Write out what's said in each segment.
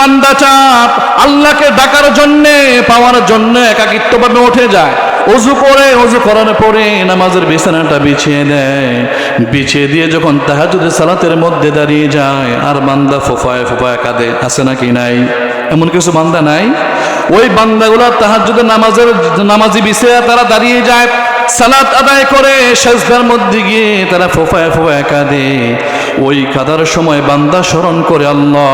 বান্দা চাপ। আল্লাহকে ডাকার জন্য, পাওয়ার জন্য একাকিত্বভাবে উঠে যায়। অজু করে, অজু করার পরে নামাজের বিছানাটা বিছিয়ে দেয়। বিছিয়ে দিয়ে যখন তাহাজুদের সালাতের মধ্যে দাঁড়িয়ে যায়, আর বান্দা ফোফায় ফোফায় কাঁদে। আছে নাকি নাই? এমন কিছু বান্দা নাই? ওই বান্দাগুলো তাহাজুদের নামাজের নামাজি বিছিয়ে তারা দাঁড়িয়ে যায়। সালাত আদায় করে, সেজদার মধ্যে গিয়ে তারা ফোফায় ফোফায় কাঁদে। ওই কাদার সময় বান্দা স্মরণ করে, আল্লাহ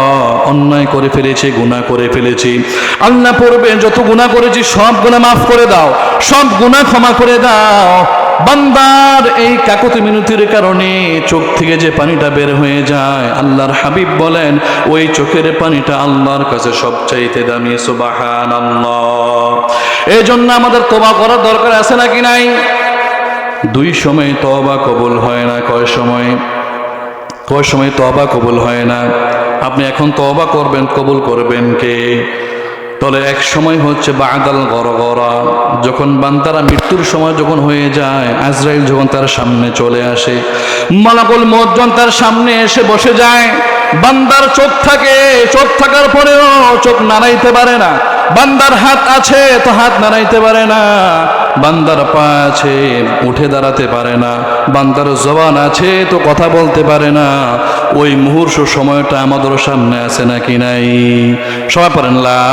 অন্যায় করে ফেলেছে, গুনাহ করে ফেলেছি। আল্লাহ পড়বে, যত গুনাহ করেছি, সব গুনাহ মাফ করে দাও, সব গুনাহ ক্ষমা করে দাও। বান্দার এই কাকতি মিনতির কারণে চোখ থেকে যে পানিটা বের হয়ে যায়, আল্লাহর হাবিব বলেন, ওই চোখের পানিটা আল্লাহর কাছে সবচাইতে দামি সুবাহান আল্লাহ এই জন্য আমাদের তোবা করার দরকার আছে নাকি নাই? দুই সময় তবা কবুল হয় না, কয় সময়? কয় সময় তবা কবুল হয় না। আপনি এখন তবা করবেন, কবুল করবেন কে? তবে এক সময় হচ্ছে বাদাল গড়া যখন বান্তারা মৃত্যুর সময় যখন হয়ে যায়, আজরাইল যখন তার সামনে চলে আসে, মালাকুল মজ্জন তার সামনে এসে বসে যায় বান্দার চোখ থাকে, চোখ থাকার পরেও চোখ নাড়াইতে পারে না। বান্দার হাত আছে, তো হাত নাড়াইতে পারে না। বান্দার পা আছে, উঠে দাঁড়াতে পারে না। বান্দার জবান আছে, তো কথা বলতে পারে না। ওই মুহূর্ত সময়টা আমাদের সামনে আছে নাকি নাই? সবাই পড়েন, লা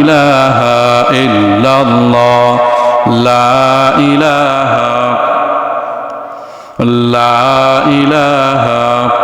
ইলাহা ইল্লাল্লাহ, লা ইলাহা লা ইলাহা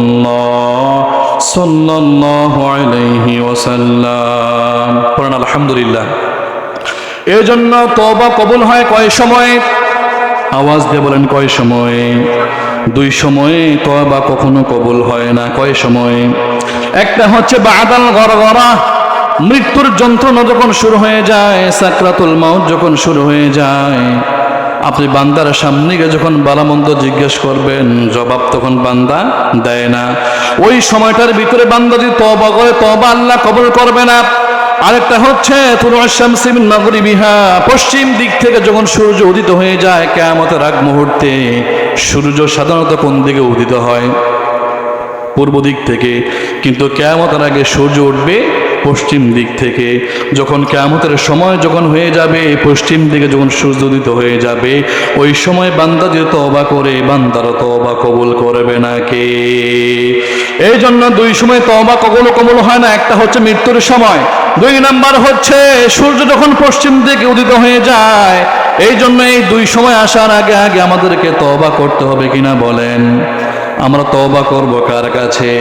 ওয়াসাল্লাম। পড়েন আলহামদুলিল্লাহ। এই জন্য তবা কবুল হয় কয় সময়? আওয়াজ দিয়ে বলেন কয় সময়? দুই সময়ে তবা কখনো কবুল হয় না কয় সময়? একটা হচ্ছে বাদাল গড়গড়া মৃত্যুর যন্ত্রণা যখন শুরু হয়ে যায় সাকরাতুল মাউত যখন শুরু হয়ে যায় আপনি বান্দার সামনে গিয়ে যখন বালামন্দ জিজ্ঞেস করবেন, জবাব তখন বান্দা দেয় না। ওই সময়টার ভিতরে বান্দা যদি তবা করে তবা আল্লাহ কবুল করবে না। আরেকটা হচ্ছে পশ্চিম দিক থেকে যখন সূর্য উদিত হয়ে যায়, কেয়ামতের আগ মুহূর্তে সূর্য সাধারণত কোন দিকে উদিত হয়? পূর্ব দিক থেকে, কিন্তু কেয়ামতের আগে সূর্য উঠবে পশ্চিম দিক থেকে। যখন কেয়ামতের সময় যখন হয়ে যাবে পশ্চিম দিকে যখন সূর্য উদিত হয়ে যাবে, ওই সময় বান্দা যে তবা করে, বান্দার তবা কবুল করবে না কে? এই জন্য দুই সময় তবা কবুল কবুল হয় না, একটা হচ্ছে মৃত্যুর সময়। দুই নাম্বার হচ্ছে, সূর্য যখন পশ্চিম দিকে উদিত হয়ে যায় এই জন্য এই দুই সময় আসার আগে আগে আমাদেরকে তবা করতে হবে কিনা বলেন। আমরা তবা করব কার কাছে?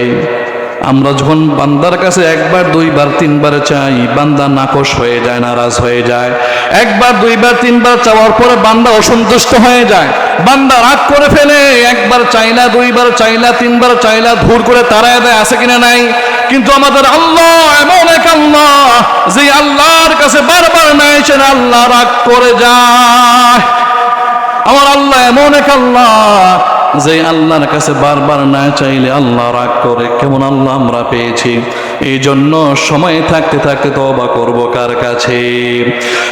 আমরা যখন বান্দার কাছে একবার, দুইবার, তিনবার চাই, বান্দা নাকশ হয়ে যায়, নারাজ হয়ে যায়। একবার, দুইবার, তিনবার চাওয়ার পরে বান্দা অসন্তুষ্ট হয়ে যায়। বান্দা রাগ করে ফেলে, একবার চাইলা, দুইবার চাইলা, তিনবার চাইলা, ধুর করে তারায় দেয়, আছে কিনা নাই? কিন্তু আমাদের আল্লাহ এমন এক আল্লাহ, যে আল্লাহর কাছে বারবার নাইছেন আল্লাহ রাগ করে যায়। আমার আল্লাহ এমন এক আল্লাহ যে আল্লাহর কাছে বারবার না চাইলে আল্লাহ রাগ করে, কেমন আল্লাহ আমরা পেয়েছি? এই জন্য সময় থাকতে থাকতে তবা করব কার কাছে?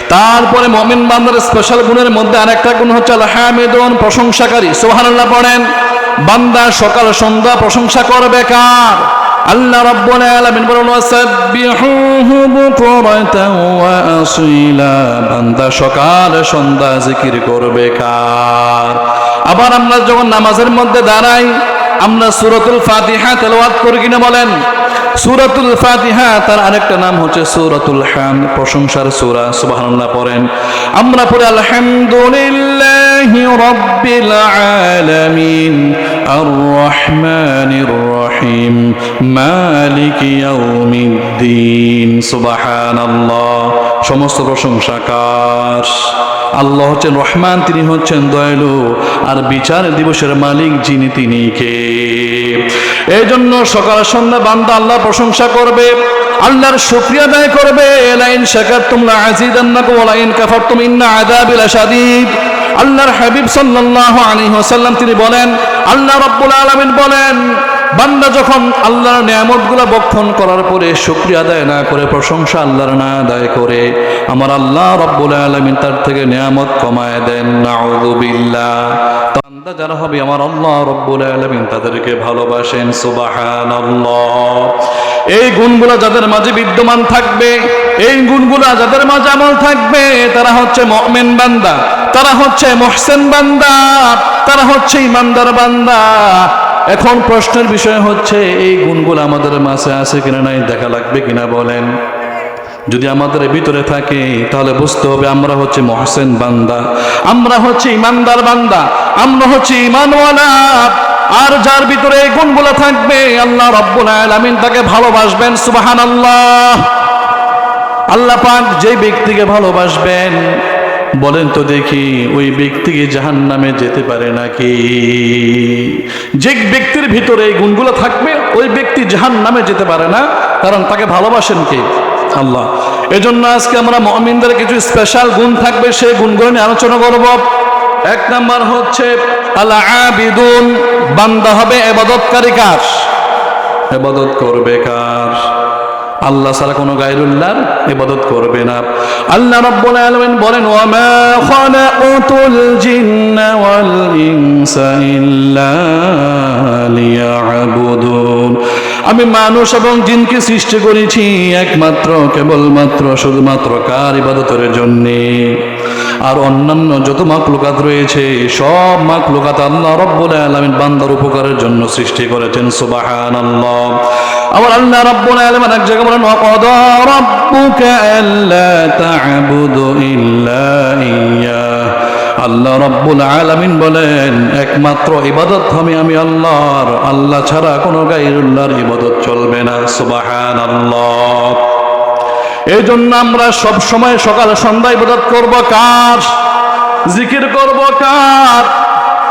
তারপরে মমিন বান্দার স্পেশাল গুণের মধ্যে আরেকটা গুণ হচ্ছে আল্লাহ হামিদুন প্রশংসাকারী। সোহানাল্লাহ পড়েন, বান্দা সকাল সন্ধ্যা প্রশংসা করবে কার? আল্লাহ রাব্বুল আলামিন বলেন ওয়াসাব্বিহুহু বুকরাতাও ওয়া আসীলা। বান্দা সকাল সন্ধ্যা জিকির করবে কার? আবার আমরা যখন নামাজের মধ্যে দাঁড়াই, আমরা সুরতুল ফাতিহা তেলাওয়াত করি কিনা বলেন? সূরাতুল ফাতিহা, তার আরেকটা নাম হচ্ছে সূরাতুল হাম, প্রশংসার সূরা, সুবহানাল্লাহ পড়েন। আমরা পড়ি, আলহামদুলিল্লাহি রাব্বিল আলামিন আর রহমানির রহিম, মালিক ইয়াউমিদ্দিন সুবহানাল্লাহ। সমস্ত প্রশংসা কার আল্লাহ হচ্ছেন রহমান, তিনি হচ্ছেন দয়ালু, আর বিচার দিবসের মালিক যিনি তিনি কে? এই জন্য সকাল সন্ধ্যা বান্দা আল্লাহ প্রশংসা করবে, আল্লাহর শুক্রিয়া আদায় করবে। লাইন শাকারতুম লা আযীদান্নাকুম ওয়া লাইন কাফারতুম ইন্না আযাবি লাশাদীদ আল্লাহর হাবিব সাল্লাল্লাহু আলাইহি ওয়াসাল্লাম তিনি বলেন, আল্লাহ রাব্বুল আলামিন বলেন বান্দা যখন আল্লাহর নিয়ামতগুলো বক্ষণ করার পরে শুক্রিয়া আদায় না করে, প্রশংসা আল্লাহর না আদায় করে, আমার আল্লাহ রব্বুল আলামিন তার থেকে নিয়ামত কমায় দেন। নাউযুবিল্লাহ বান্দা যারা হবে, আমার আল্লাহ রব্বুল আলামিন তাদেরকে ভালোবাসেন, সুবহানাল্লাহ। এই গুণগুলো যাদের মাঝে বিদ্যমান থাকবে, এই গুণগুলো যাদের মাঝে আমল থাকবে, তারা হচ্ছে মুমিন বান্দা, তারা হচ্ছে মুহসিন বান্দা, তারা হচ্ছে ইমানদার বান্দা। এখন প্রশ্নের বিষয় হচ্ছে, এই গুণগুলো আমাদের মাঝে আছে কিনা নাই, দেখা লাগবে কিনা বলেন। যদি আমাদের ভিতরে থাকে, তাহলে বুঝতে হবে আমরা হচ্ছে মহসেন বান্দা। আমরা হচ্ছে ইমানদার বান্দা। আমরা হচ্ছে ইমানওয়ালা। আর যার ভিতরে এই গুণগুলো থাকবে, আল্লাহ রব্বুল আলামিন তাকে ভালোবাসবেন, সুবহানাল্লাহ। আল্লাহ পাক যে ব্যক্তিকে ভালোবাসবেন বলেন তো দেখি, ওই ব্যক্তিকে জাহান নামে যেতে পারে নাকি? যে ব্যক্তির ভিতরে এই গুণগুলো থাকবে, ওই ব্যক্তি জাহান নামে যেতে পারে না। কারণ তাকে ভালোবাসেন কে? আল্লাহ। এজন্য আজকে আমরা মমিনদের কিছু স্পেশাল গুণ থাকবে, সেই গুণগুলো নিয়ে আলোচনা করব। এক নাম্বার হচ্ছে আল্লাহ বান্দা হবে এবাদতকারী কার? এবাদত করবে কার? আল্লাহ ছাড়া কোনো গায়রুল্লাহর ইবাদত করবে না। আল্লাহ রাব্বুল আলামিন বলেন ওয়া মা জিন্না ওয়াল ইনসা ইল্লা লিয়াবুদুন। আমি মানুষ এবং জিনকে সৃষ্টি করেছি একমাত্র, কেবলমাত্র, শুধুমাত্র কার ইবাদতের জন্যে? আর অন্যান্য যত মাকলুকাত রয়েছে, সব মাকলুকাত আল্লাহ রব্বুল আলামিন বান্দার উপকারের জন্য সৃষ্টি করেছেন, সুবহানাল্লাহ। আবার আল্লাহ রাব্বুল আলামিন এক জায়গায় বলেন, ওয়াকাদা রাব্বুকা আল্লা তা'বুদু ইল্লা ইয়্যাহ আল্লাহ রাব্বুল আলামিন বলেন, একমাত্র ইবাদত আমি আমি আল্লাহর। আল্লাহ ছাড়া কোনো গায়রুল্লাহর ইবাদত চলবে না, সুবহানাল্লাহ। এই জন্য আমরা সব সময় সকাল সন্ধ্যায় ইবাদত করব, কার? জিকির করব, কার?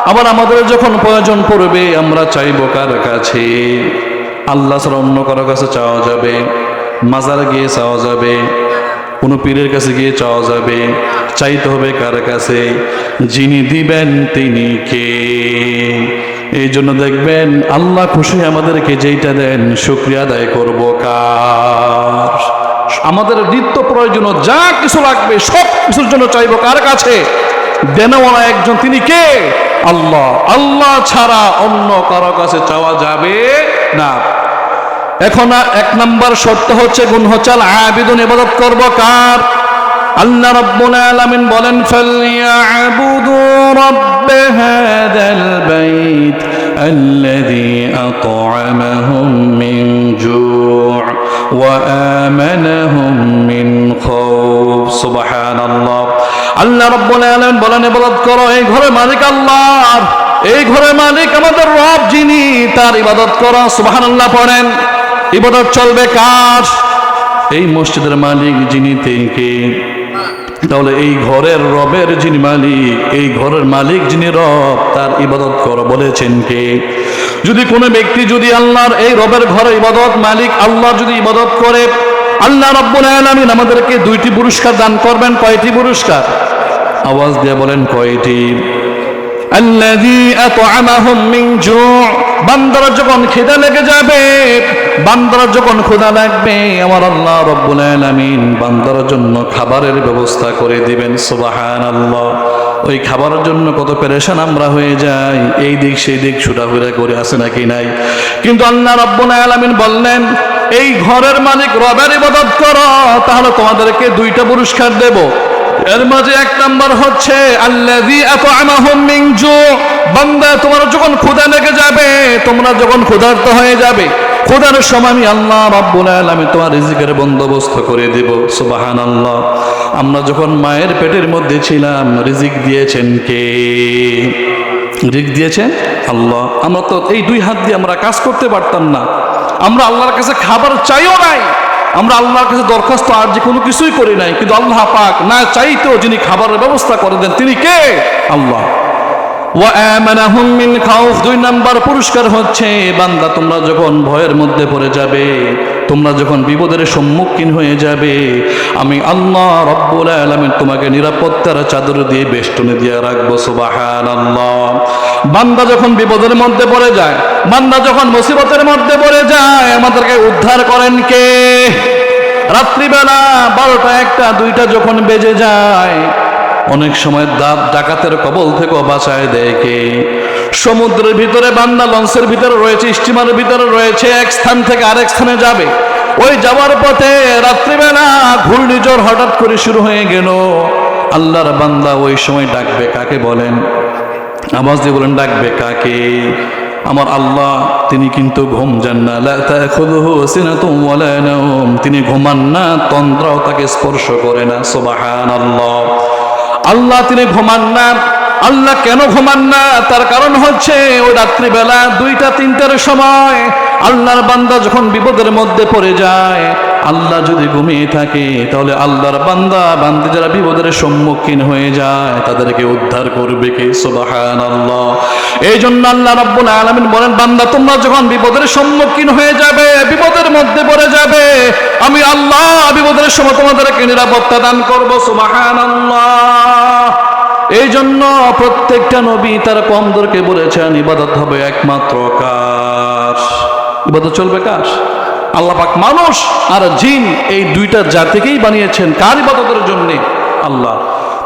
আবার আমাদের যখন প্রয়োজন পড়বে, আমরা চাইব কার কাছে? আল্লাহ ছাড়া অন্য কারও কাছে চাওয়া যাবে, মাজার গিয়ে চাওয়া যাবে, কোনো পীরের কাছে গিয়ে চাওয়া যাবে, চাইতে হবে কার কাছে? যিনি দিবেন তিনি কে? এই জন্য দেখবেন, আল্লাহ খুশি আমাদেরকে যেইটা দেন, শুক্রিয়া আদায় করব, কার? আমাদের নিত্য প্রয়োজনীয় যা কিছু লাগবে, সব কিছুর জন্য চাইব কার কাছে? দেনওয়ালা একজন, তিনি কে? আল্লাহ। আল্লাহ ছাড়া অন্য কারও কাছে চাওয়া যাবে না। এখন এক নাম্বার শর্ত হচ্ছে, গুণ হচ্ছে আবেদন, ইবাদত করব কার? আল্লাহ রব্বুল আলামিন বলেন, ফালিয়াবুদু রাব্ব হাদাল বাইত আল্লাযী আত'আমাহুম মিন জু' وآمنهم من خوف سبحان الله আল্লাহ রব্বুল আলামিন বলেন ইবাদত করো এই ঘরের মালিক আল্লাহ এই ঘরের মালিক আমাদের রব যিনি তার ইবাদত করো সুবহানাল্লাহ পড়েন ইবাদত চলবে কার এই মসজিদের মালিক যিনি থেকে তাহলে এই ঘরের রবের যিনি মালিক এই ঘরের মালিক যিনি রব তার ইবাদত কর বলেছেন কে যদি কোনো ব্যক্তি যদি আল্লাহর এই রবের ঘরে ইবাদত, মালিক আল্লাহ যদি ইবাদত করে, আল্লাহ রব্বুল আলামিন আমাদেরকে দুইটি পুরস্কার দান করবেন। কয়টি পুরস্কার? আওয়াজ দিয়ে বলেন কয়টি? জু' বান্দারা যখন খিদা লেগে যাবে বান্দারা যখন ক্ষুধা লাগবে, আমার আল্লাহ রব্বুল আলামিন বান্দার জন্য খাবারের ব্যবস্থা করে দিবেন, সুবহানাল্লাহ। ওই খাবারের জন্য কত পেরেশান আমরা হয়ে যাই, এই দিক সেই দিক ছুটাফেরা করে আসে নাকি নাই? কিন্তু আল্লাহ রব্বুল আলামিন বললেন, এই ঘরের মালিক রবের ইবাদত করো, তাহলে তোমাদেরকে দুইটা পুরস্কার দেব। এর মাঝে এক নাম্বার হচ্ছে, আল্লাযী আত'আমাহুম মিন জু' বান্দা তোমার যখন ক্ষুধা লেগে যাবে, তোমরা যখন ক্ষুধার্ত হয়ে যাবে ক্ষুধার সময় আমি আল্লাহ রাব্বুল আলামিন তোমার রিজিকের বন্দোবস্ত করে দেব, সুবহানাল্লাহ। আমরা যখন মায়ের পেটের মধ্যে ছিলাম, রিজিক দিয়েছেন কে? রিজিক দিয়েছেন আল্লাহ। আমরা তো এই দুই হাত দিয়ে আমরা কাজ করতে পারতাম না। আমরা আল্লাহর কাছে খাবার চাইও নাই। আমরা আল্লাহর কাছে দরখাস্ত আর যে কোনো কিছুই করি নাই। কিন্তু আল্লাহ পাক না চাইতেও যিনি খাবারের ব্যবস্থা করে দেন, তিনি কে? আল্লাহ। দুই নাম্বার পুরস্কার হচ্ছে, বান্দা তোমরা যখন ভয়ের মধ্যে পড়ে যাবে, তোমরা যখন বিপদের সম্মুখীন হয়ে যাবে, আমি আল্লাহ রব্বুল আলমিন তোমাকে নিরাপত্তার চাদর দিয়ে বেষ্টনে দিয়ে রাখব সুবাহান আল্লাহ বান্দা যখন বিপদের মধ্যে পড়ে যায়, বান্দা যখন মুসিবতের মধ্যে পড়ে যায়, আমাদেরকে উদ্ধার করেন কে? রাত্রিবেলা বারোটা একটা, দুইটা যখন বেজে যায় অনেক সময় দাঁত ডাকাতের কবল থেকেও বাঁচায় দেয় কে? সমুদ্রের ভিতরে বান্দা লঞ্চের ভিতরে রয়েছে, স্টিমারের ভিতরে রয়েছে, এক স্থান থেকে আরেক স্থানে যাবে। ওই যাওয়ার পথে রাত্রিবেলা ঘূর্ণিঝড় হঠাৎ করে শুরু হয়ে গেল। আল্লাহর বান্দা ওই সময় ডাকবে কাকে বলেন? আওয়াজ দিয়ে বলেন, ডাকবে কাকে? আমার আল্লাহ, তিনি কিন্তু ঘুম যান না। তিনি ঘুমান না, তন্দ্রাও তাকে স্পর্শ করে না। সুবহানাল্লাহ। আল্লাহ তিনি ঘুমান না, আল্লাহ কেন ঘুমান না? তার কারণ হচ্ছে ওই রাত্রিবেলা দুইটা, তিনটার সময় আল্লাহর বান্দা যখন বিপদের মধ্যে পড়ে যায় আল্লাহ যদি ঘুমিয়ে থাকে, তাহলে আল্লাহর বান্দা বান্দি যারা বিপদের সম্মুখীন হয়ে যায়, তাদেরকে উদ্ধার করবে কে? সুবাহান আল্লাহ এই জন্য আল্লাহ রাব্বুল আলামিন বলেন, বান্দা, তোমরা যখন বিপদের সম্মুখীন হয়ে যাবে, বিপদের মধ্যে পড়ে যাবে, আমি আল্লাহ বিপদের সময় তোমাদেরকে নিরাপত্তা দান করব সুবাহান আল্লাহ এই জন্য প্রত্যেকটা নবী তার কমদরকে বলেছেন, ইবাদত হবে একমাত্র কার? ইবাদত চলবে কার? আল্লাহ পাক মানুষ আর জিন এই দুইটা জাতিকেই বানিয়েছেন। কার ইবাদতের জন্য? আল্লাহ।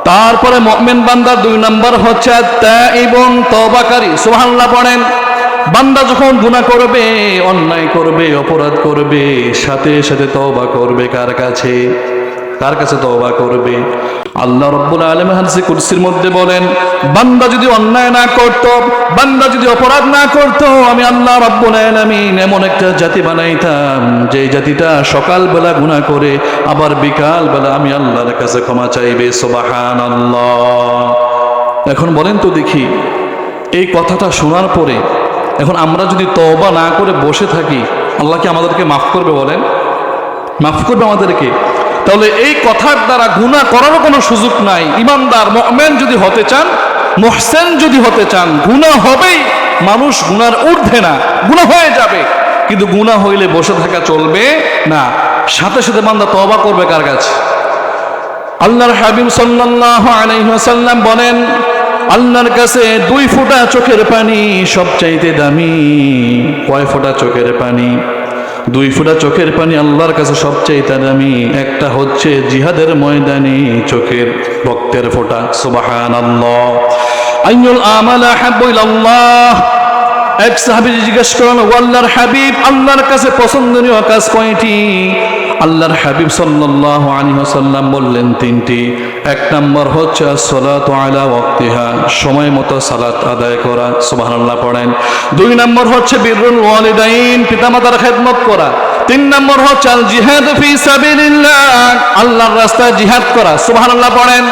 তারপরে মকমেন বান্দার দুই নম্বর হচ্ছে এবং তবাকারী সোহাল্লা পড়েন, বান্দা যখন গুণা করবে, অন্যায় করবে, অপরাধ করবে, সাথে সাথে তবা করবে কার কাছে? কার কাছে তওবা করবে। আল্লাহ রব্বুল আলম হাদিসে কুরসির মধ্যে বলেন, বান্দা যদি অন্যায় না করত, বান্দা যদি অপরাধ না করত, আমি আল্লাহ রব্বুল আলামিন এমন একটা জাতি বানাইতাম যে জাতিটা সকালবেলা গুনাহ করে, আবার বিকাল বেলা আমি আল্লাহর কাছে ক্ষমা চাইবে। সুবহানাল্লাহ। এখন বলেন তো দেখি, এই কথাটা শোনার পরে, এখন আমরা যদি তওবা না করে বসে থাকি, আল্লাহ কি আমাদেরকে মাফ করবে বলেন? মাফ করবে আমাদেরকে? তাহলে এই কথার দ্বারা গুণা করারও কোনো সুযোগ নাই। ইমানদার মহমেন যদি হতে চান, মোহসেন যদি হতে চান গুণা হবেই। মানুষ গুনার ঊর্ধ্বে না গুণা হয়ে যাবে। কিন্তু গুণা হইলে বসে থাকা চলবে না। সাথে সাথে বান্দা তবা করবে কার কাছে? আল্লাহর হাবিব সাল্লাল্লাহু আলাইহি ওয়াসাল্লাম বলেন, আল্লাহর কাছে দুই ফোঁটা চোখের পানি সবচাইতে দামি। কয় ফোঁটা চোখের পানি? দুই ফুটা চোখের পানি আল্লাহর কাছে সবচেয়ে দামি। একটা হচ্ছে জিহাদের ময়দানে চোখের ভক্তের ফোটা। সুবাহান আল্লাহ আইনুল আমালা আল্লাহ এক সাহাবি জিজ্ঞেস করলেন ও আল্লাহর হাবিব, আল্লাহর কাছে পছন্দনীয় কাজ কয়টি? আল্লাহর হাবিব সাল্লাল্লাহু আলাইহি ওয়াসাল্লাম বললেন তিনটি। এক নম্বর হচ্ছে সালাত আলা ওয়াক্তিহা, সময় মতো সালাত আদায় করা, সুবহানাল্লাহ পড়েন। দুই নম্বর হচ্ছে বিররুল ওয়ালিদাইন, পিতামাতার খেদমত করা। তিন নম্বর হচ্ছে আল জিহাদ ফি সাবিলিল্লাহ, আল্লাহর রাস্তায় জিহাদ করা, সুবহানাল্লাহ পড়েন।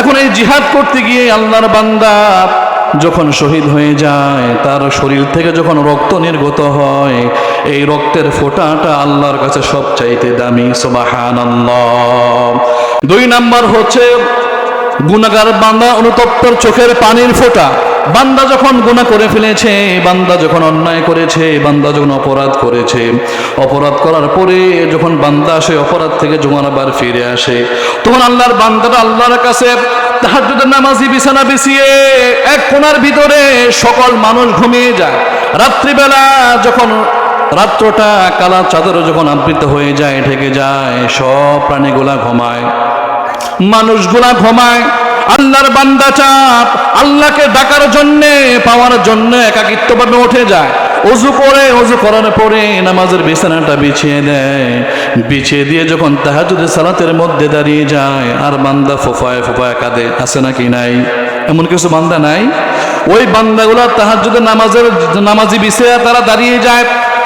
এখন এই জিহাদ করতে গিয়ে আল্লাহর বান্দা যখন শহীদ হয়ে যায়, তার শরীর থেকে যখন রক্ত নির্গত হয়, এই রক্তের ফোঁটাটা আল্লাহর কাছে সব চাইতে দামি সোবাহান দুই নাম্বার হচ্ছে গুণাগার বান্দা অনুতপ্তর চোখের পানির ফোঁটা। বান্দা যখন গুণা করে ফেলেছে, বান্দা যখন অন্যায় করেছে, বান্দা যখন অপরাধ করেছে, অপরাধ করার পরে যখন বান্দা আসে, অপরাধ থেকে যখন আবার ফিরে আসে, তখন আল্লাহর বান্দাটা আল্লাহর কাছে তাহাজ্জুদের নামাজি বিছানা বিছিয়ে এক কোণার ভিতরে সকল মানুষ ঘুমিয়ে যায়। রাত্রিবেলা যখন রাত্রটা কালা চাদর যখন আবৃত হয়ে যায়, ঢেকে যায়, সব প্রাণীগুলা ঘুমায়। মানুষগুলা ঘুমায়। আল্লাহর বান্দা চাপ আল্লাহকে ডাকার জন্যে, পাওয়ার জন্য একাকিত্বভাবে উঠে যায়। অজু করে অজু করার পরে নামাজের বিছানাটা বিছিয়ে দেয়। বিছিয়ে দিয়ে যখন তাহাজুদের সালাতের মধ্যে দাঁড়িয়ে যায়, আর বান্দা ফোফায় ফোফায় কাঁদে, আছে নাকি নাই? এমন কিছু বান্দা নাই? ওই বান্দাগুলা তাহাজুদের নামাজের নামাজি বিছিয়ে তারা দাঁড়িয়ে যায়,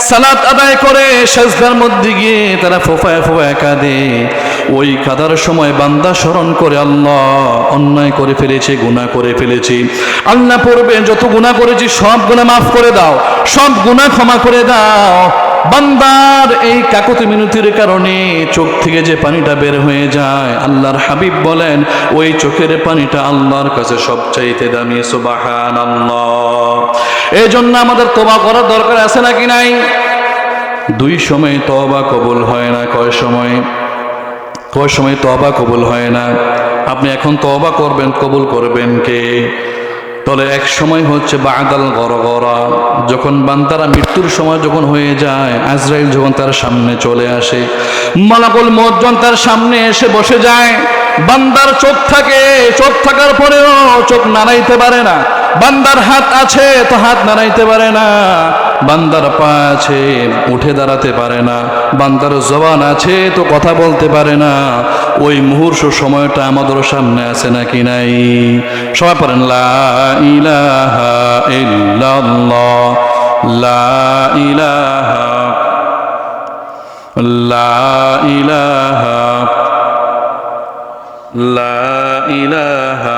সালাত আদায় করে, সেজদার মধ্যে গিয়ে তারা ফোফায় ফোফায় কাঁদে। ওই কাদার সময় বান্দা স্মরণ করে, আল্লাহ, অন্যায় করে ফেলেছি, গুনাহ করে ফেলেছি। আল্লাহ পড়বে যত গুনাহ করেছি সব গুনাহ মাফ করে দাও, সব গুনাহ ক্ষমা করে দাও। বান্দার এই কাকতি মিনতির কারণে চোখ থেকে যে পানিটা বের হয়ে যায়, আল্লাহর হাবিব বলেন, ওই চোখের পানিটা আল্লাহর কাছে সবচাইতে দামি সুবাহান এই জন্য আমাদের তোবা করার দরকার আছে নাকি নাই? দুই সময় তবা কবুল হয় না, কয় সময়? কয় সময় তবা কবুল হয় না? আপনি এখন তবা করবেন, কবুল করবেন কে? তলে এক সময় হচ্ছে বাদাল গরগরা যখন বান্তারা মৃত্যুর সময় যখন হয়ে যায়, আজরাইল যখন তার সামনে চলে আসে, মালাকুল মজ্জন তার সামনে এসে বসে যায়, বান্দার চোখ থাকে, চোখ থাকার পরেও চোখ নাড়াইতে পারে না। বান্দার হাত আছে তো হাত নাড়াইতে পারে না, বান্দার পা আছে, উঠে দাঁড়াতে পারে না, বান্দার জবান আছে তো কথা বলতে পারে না, ওই মুহূর্ত সময়টা আমাদের সামনে আছে নাকি নাই? সবাই পড়েন, লা ইলাহা ইল্লাল্লাহ, লা ইলাহা লা ইলাহা লা ইলাহা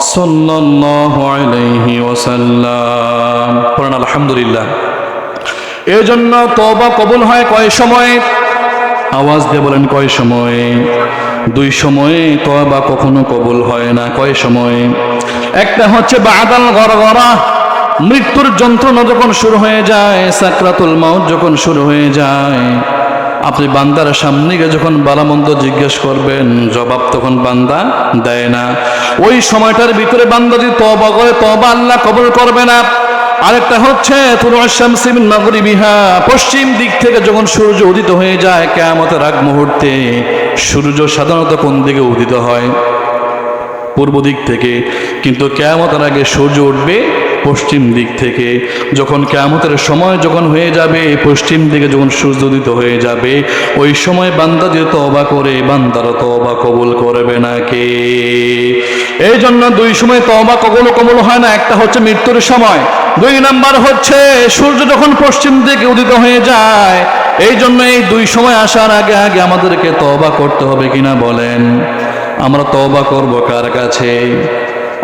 সাল্লাল্লাহু আলাইহি ওয়াসাল্লাম। পড়েন আলহামদুলিল্লাহ। এই জন্য তবা কবুল হয় কয় সময়? আওয়াজ দিয়ে বলেন কয় সময়? দুই সময়ে তবা কখনো কবুল হয় না কয় সময়? একটা হচ্ছে বাদাল গড়গড়া মৃত্যুর যন্ত্রণা যখন শুরু হয়ে যায় সাকরাতুল মাউত যখন শুরু হয়ে যায় আপনি বান্দার সামনে গিয়ে যখন বালামন্দ জিজ্ঞেস করবেন, জবাব তখন বান্দা দেয় না। ওই সময়টার ভিতরে বান্দা যদি তবা করে তবা আল্লাহ কবল করবে না। আরেকটা হচ্ছে বিহা পশ্চিম দিক থেকে যখন সূর্য উদিত হয়ে যায়, কেয়ামতের আগ মুহূর্তে সূর্য সাধারণত কোন দিকে উদিত হয়? পূর্ব দিক থেকে। কিন্তু কেয়ামতের আগে সূর্য উঠবে পশ্চিম দিক থেকে, যখন কেয়ামতের সময় যখন হয়ে যাবে পশ্চিম দিকে যখন সূর্য উদিত হয়ে যাবে, ওই সময় বান্দা যে তবা করে, বান্দার তবা কবুল করবে না কে? এই জন্য দুই সময় তবা কবুল কবুল হয় না, একটা হচ্ছে মৃত্যুর সময়, দুই নাম্বার হচ্ছে সূর্য যখন পশ্চিম দিকে উদিত হয়ে যায় এই জন্য এই দুই সময় আসার আগে আগে আমাদেরকে তবা করতে হবে কিনা বলেন? আমরা তবা করব কার কাছে?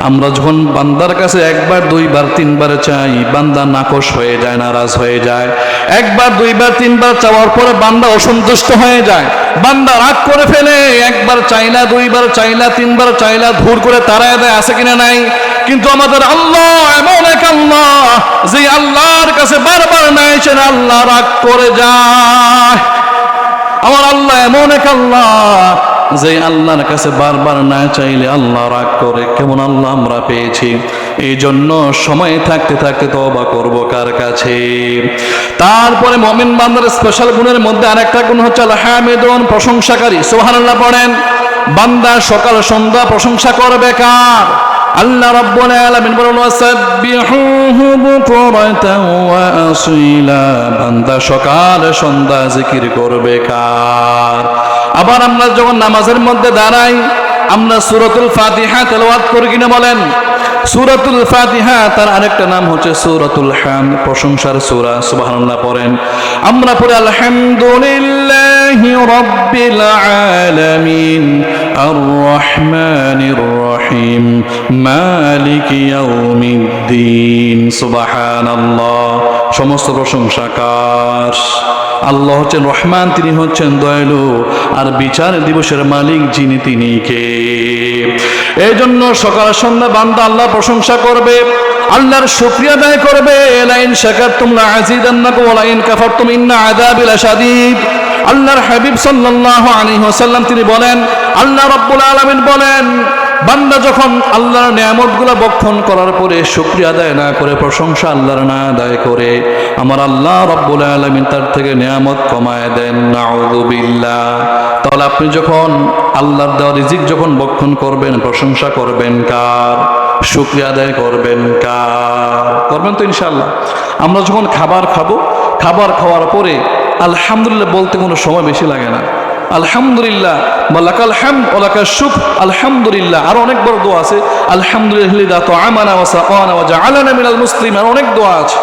আমরা যখন বান্দার কাছে একবার, দুইবার, তিনবার চাই, বান্দা নাকশ হয়ে যায়, নারাজ হয়ে যায়। একবার, দুইবার, তিনবার চাওয়ার পরে বান্দা অসন্তুষ্ট হয়ে যায়। বান্দা রাগ করে ফেলে, একবার চাইলা, দুইবার চাইলা, তিনবার চাইলা, ধুর করে তারায় দেয়, আছে কিনা নাই? কিন্তু আমাদের আল্লাহ এমন এক আল্লাহ, যে আল্লাহর কাছে বারবার নাই, সে আল্লাহ রাগ করে যায়। আমার আল্লাহ এমন এক আল্লাহ যে আল্লাহর কাছে বারবার না চাইলে আল্লাহ রাগ করে, কেমন আল্লাহ আমরা পেয়েছি? এই জন্য সময় থাকতে থাকতে তবা করব কার কাছে? তারপরে মমিন বান্দার স্পেশাল গুণের মধ্যে আরেকটা গুণ হচ্ছে আলহামেদন, প্রশংসাকারী। সোহানাল্লাহ পড়েন, বান্দা সকাল সন্ধ্যা প্রশংসা করবে কার? আল্লাহ রাব্বুল আলামিন বলেন, ওয়াসাব্বিহুহু বুকরাতাও ওয়া আসীলা। বান্দা সকাল সন্ধ্যা জিকির করবে কার? আবার আমরা যখন নামাজের মধ্যে দাঁড়াই, আমরা সূরাতুল ফাতিহা তেলাওয়াত করি কিনা বলেন? সূরাতুল ফাতিহা, তার আরেকটা নাম হচ্ছে সূরাতুল হাম। প্রশংসার সূরা, সুবহানাল্লাহ পড়েন। আমরা পড়ি, আলহামদুলিল্লাহি রাব্বিল আলামিন আর রহমানির রহিম মালিক ইয়াউমিদ্দিন। সুবহানাল্লাহ। সমস্ত প্রশংসা আল্লাহ হচ্ছেন রহমান, তিনি হচ্ছেন দয়ালু, আর বিচার দিবসের মালিক যিনি তিনি কে? এই জন্য সকাল সন্ধ্যা বান্দা আল্লাহ প্রশংসা করবে, আল্লাহর শুক্রিয়া আদায় করবে। লাইন শাকার তোমরা আজিদান্নাকু ওয়া লাইন কাফারতুম ইন্না আযাবিল শাদীদ আল্লাহর হাবিব সাল্লাল্লাহু আলাইহি ওয়াসাল্লাম, তিনি বলেন, আল্লাহ রাব্বুল আলামিন বলেন, বান্দা যখন আল্লাহর নিয়ামতগুলো বক্ষণ করার পরে শুক্রিয়া আদায় না করে, প্রশংসা আল্লাহর না আদায় করে, আমার আল্লাহ রব্বুল আলমিন তার থেকে নিয়ামত কমায় দেন নাউযুবিল্লাহ তাহলে আপনি যখন আল্লাহর দেওয়া রিজিক যখন বক্ষণ করবেন, প্রশংসা করবেন কার? শুক্রিয়া আদায় করবেন কার? করবেন তো ইনশাল্লাহ আমরা যখন খাবার খাব খাবার খাওয়ার পরে আলহামদুলিল্লাহ বলতে কোনো সময় বেশি লাগে না। আলহামদুলিল্লাহ মালাকাল হাম ওলাকাল সুখ আলহামদুলিল্লাহ, আর অনেক বড় দোয়া আছে। আলহামদুলিল্লাহ তো আমানা মুসলিম আর অনেক দোয়া আছে।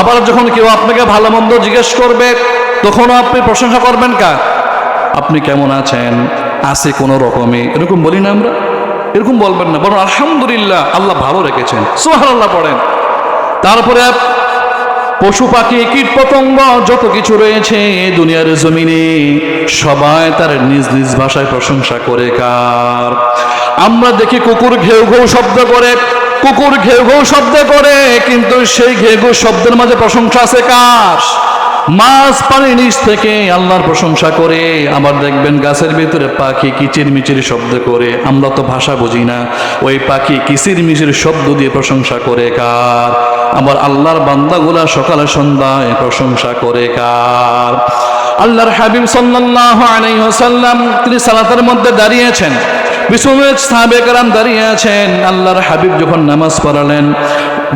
আবার যখন কেউ আপনাকে ভালো মন্দ জিজ্ঞেস করবে তখনও আপনি প্রশংসা করবেন কার? আপনি কেমন আছেন? আছে কোনো রকমে? এরকম বলি না আমরা। এরকম বলবেন না। বরং আলহামদুলিল্লাহ, আল্লাহ ভালো রেখেছেন। সোহার আল্লাহ পড়েন। তারপরে পশু পাখি কীট পতঙ্গ যত কিছু রয়েছে দুনিয়ার জমিনে, সবাই তার নিজ নিজ ভাষায় প্রশংসা করে কার। আমরা দেখি কুকুর ঘেউ ঘেউ শব্দ করে, কুকুর ঘেউ ঘেউ শব্দ করে, কিন্তু সেই ঘেউ ঘেউ শব্দের মাঝে প্রশংসা আছে কার? মাছ পানি নিচ থেকে আল্লাহর প্রশংসা করে, আবার দেখবেন গাছের ভিতরে পাখি কিচির মিচির শব্দ করে, আমরা তো ভাষা বুঝি না, ওই পাখি কিচির মিচির শব্দ দিয়ে প্রশংসা করে কার? আবার আল্লাহর বান্দাগুলা সকালে সন্ধ্যায় প্রশংসা করে কার? আল্লাহর হাবিব সাল্লাল্লাহু আলাইহি ওয়াসাল্লাম, তিনি সালাতের মধ্যে দাঁড়িয়েছেন। বিশ্বমের সাহাবেকরাম দাঁড়িয়ে আছেন আল্লাহর হাবিব যখন নামাজ পড়ালেন,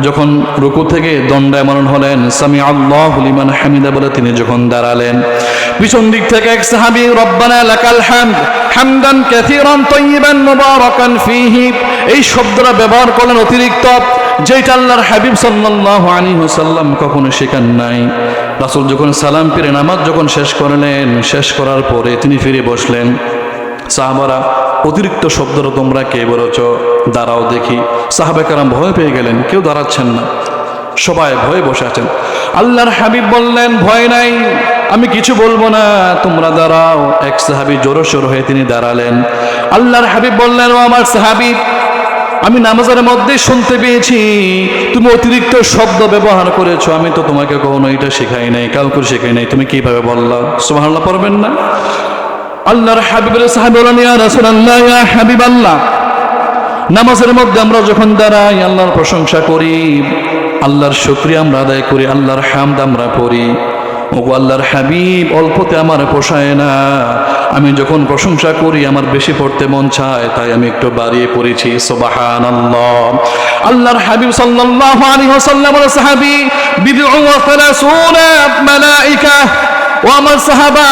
যখন রুকু থেকে দণ্ডায়মরণ হলেন সামি আল্লাহ লিমান হামিদা বলে তিনি যখন দাঁড়ালেন, পিছন দিক থেকে এক সাহাবি, রব্বানা লাকাল হামদ, হামদান কাসীরান তাইয়িবান মুবারাকান ফীহি এই শব্দটা ব্যবহার করলেন অতিরিক্ত। যেটা আল্লাহর হাবিব সাল্লাল্লাহু আলাইহি ওয়াসাল্লাম কখনো শেখান নাই। রাসূল যখন সালাম ফিরে নামাজ যখন শেষ করলেন, শেষ করার পরে তিনি ফিরে বসলেন। সাহাবারা, অতিরিক্ত শব্দটা তোমরা কে বলেছ? দাঁড়াও দেখি। সাহাবেকারাম ভয় পেয়ে গেলেন, কেউ দাঁড়াচ্ছেন না। সবাই ভয়ে বসে আছেন। আল্লাহর হাবিব বললেন, ভয় নাই, আমি কিছু বলব না, তোমরা দাঁড়াও। এক সাহাবি জোরসোর হয়ে তিনি দাঁড়ালেন। আল্লাহর হাবিব বললেন, ও আমার সাহাবি আমি নামাজের মধ্যে শুনতে পেয়েছি, তুমি অতিরিক্ত শব্দ ব্যবহার করেছ, আমি তো তোমাকে কখনো এটা শেখাই নাই, কাউকে শেখাই নাই, তুমি কীভাবে বললা? সুবহানাল্লাহ, পড়বেন না? আল্লাহর হাবিবের সাহেব বলেন, ইয়া নামাজের মধ্যে আমরা যখন দাঁড়াই, আল্লাহর প্রশংসা করি, আল্লাহর শুকরিয়া আমরা আদায় করি, আল্লাহর হামদ আমরা পড়ি। ওগো আল্লাহর হাবিব, অল্পতে আমার পোষায় না। আমি যখন প্রশংসা করি, আমার বেশি পড়তে মন চায়, তাই আমি একটু বাড়িয়ে পড়েছি সোবাহান আল্লাহর হাবিব সাল্লাল্লাহু আলাইহি ওয়াসাল্লাম সাহাবী বিদউ ওয়া সালাসুনা ও আমার সাহাবা,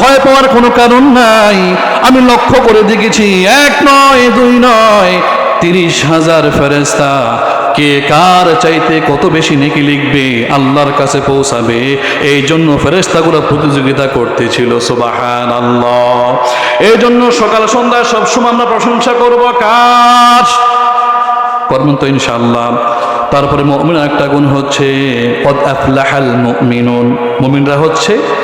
ভয় পাওয়ার কোনো কারণ নাই। আমি লক্ষ্য করে দেখেছি, এক নয়, দুই নয়, তিরিশ হাজার ফেরেস্তা কে কার চাইতে কত বেশি নেকি লিখবে, আল্লাহর কাছে পৌঁছাবে? এই জন্য ফেরেস্তাগুলো প্রতিযোগিতা করতেছিল সুবাহান আল্লাহ এই জন্য সকাল সন্ধ্যা সবসময় আমরা প্রশংসা করব কার? করবেন তো ইনশাআল্লাহ। তারপরে মুমিন একটা গুণ হচ্ছে মুমিনরা হচ্ছে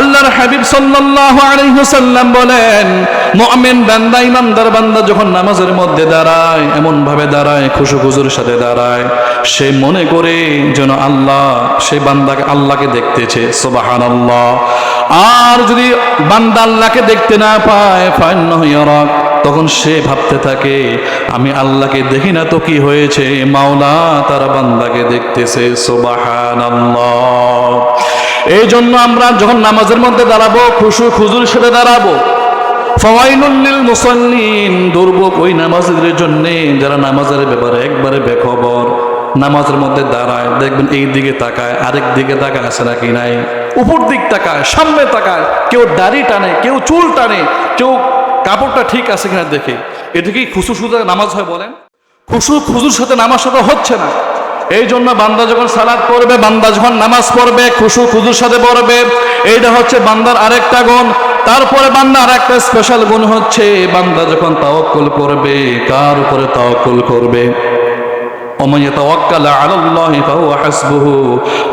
আল্লাহর হাবিব সাল্লাল্লাহু আলাইহি ওয়াসাল্লাম বলেন, মুমিন বান্দা, ইমানদার বান্দা যখন নামাজের মধ্যে দাঁড়ায় এমন ভাবে দাঁড়ায়, খুশু খুজুর সাথে দাঁড়ায়, সে মনে করে যেন আল্লাহ, সে বান্দাকে আল্লাহকে দেখতেছে, সুবহানাল্লাহ। আর যদি বান্দা আল্লাহকে দেখতে না পায় ফাইন্নাহু ইয়ারাক, তখন সে ভাবতে থাকে, আমি আল্লাহকে দেখি না তো কি হয়েছে, মাওলা তার বান্দাকে দেখতেছে, সুবহানাল্লাহ। এই জন্য আমরা যখন নামাজের মধ্যে দাঁড়াবো, খুশু খুজুর সাথে দাঁড়াবো। ফওয়াইনুল্লিল মুসাল্লিন দুর্ভোগ ওই নামাজের জন্য। যারা নামাজের ব্যাপারে একবারে বেখবর, নামাজের মধ্যে দাঁড়ায়, দেখবেন এই দিকে তাকায়, আরেক দিকে তাকায়, আছে নাকি নাই? উপর দিক তাকায়, সামনে তাকায়, কেউ দাড়ি টানে, কেউ চুল টানে, কেউ কাপড়টা ঠিক আছে কিনা দেখে। এটা কি খুশু সুদা নামাজ হয় বলেন? খুশু খুজুর সাথে নামাজ সাথে হচ্ছে না। এই জন্য বান্দা যখন সালাদ পড়বে, বান্দা যখন নামাজ পড়বে, খুশু খুজুর সাথে পড়বে, এইটা হচ্ছে বান্দার আরেকটা গুণ। তারপরে বান্দা আরেকটা স্পেশাল গুণ হচ্ছে, বান্দা যখন তাওয়াক্কুল করবে, কার উপরে তাওয়াক্কুল করবে?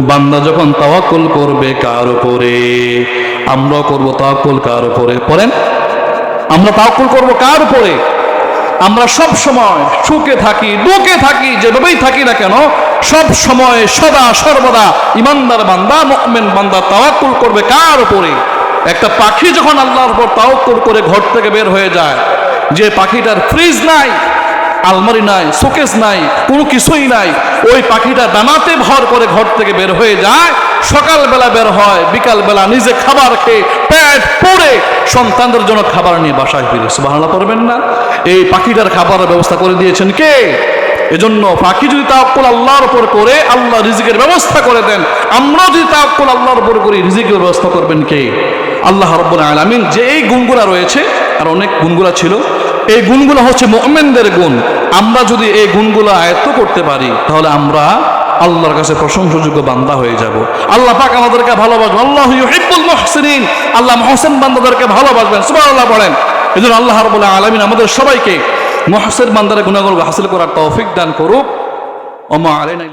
বান্দা যখন তাওয়াক্কুল করবে, কার উপরে? আমরা করব তাওয়াক্কুল কার উপরে? পড়েন? আমরা তাওয়াক্কুল করব কার উপরে? আমরা সব সময় সুখে থাকি দুঃখে থাকি যেভাবেই থাকি না কেন, সব সময় সদা সর্বদা ইমানদার বান্দা, মুমিন বান্দা তাওয়াক্কুল করবে কার উপরে? একটা পাখি যখন আল্লাহর উপর তাওয়াক্কুল করে ঘর থেকে বের হয়ে যায়, যে পাখিটার ফ্রিজ নাই, আলমারি নাই শোকেস নাই, কোনো কিছুই নাই, ওই পাখিটা ডানাতে ভর করে ঘর থেকে বের হয়ে যায় সকালবেলা বের হয়, বিকালবেলা নিজে খাবার খেয়ে পেট পড়ে সন্তানদের জন্য খাবার নিয়ে বাসায় ফিরে। সুবহানাল্লাহ পড়বেন না? এই পাখিটার খাবারের ব্যবস্থা করে দিয়েছেন কে? এজন্য পাখি যদি তাওকুল আল্লাহর উপর করে, আল্লাহ রিজিকের ব্যবস্থা করে দেন। আমরা যদি তাওকুল আল্লাহর উপর করি, রিজিকের ব্যবস্থা করবেন কে? আল্লাহ রব্বুল আলামিন যে এই গুণগুলা রয়েছে, আর অনেক গুণগুলা ছিল, এই গুণগুলো হচ্ছে মুমিনদের গুণ। আমরা যদি এই গুণগুলো আয়ত্ত করতে পারি, তাহলে আমরা আল্লাহর কাছে প্রশংসাযোগ্য বান্দা হয়ে যাব। আল্লাহ পাক আমাদেরকে ভালোবাসবেন। আল্লাহ ইউহিব্বুল মুহসিনিন। আল্লাহ মহসেন বান্দাদেরকে ভালোবাসবেন। সুবহানাল্লাহ বলেন। এজন্য আল্লাহ রাব্বুল আলামিন আমাদের সবাইকে মহসিন বান্দার গুণাগুলো হাসিল করার তৌফিক দান করুক। ওমা আলাইনা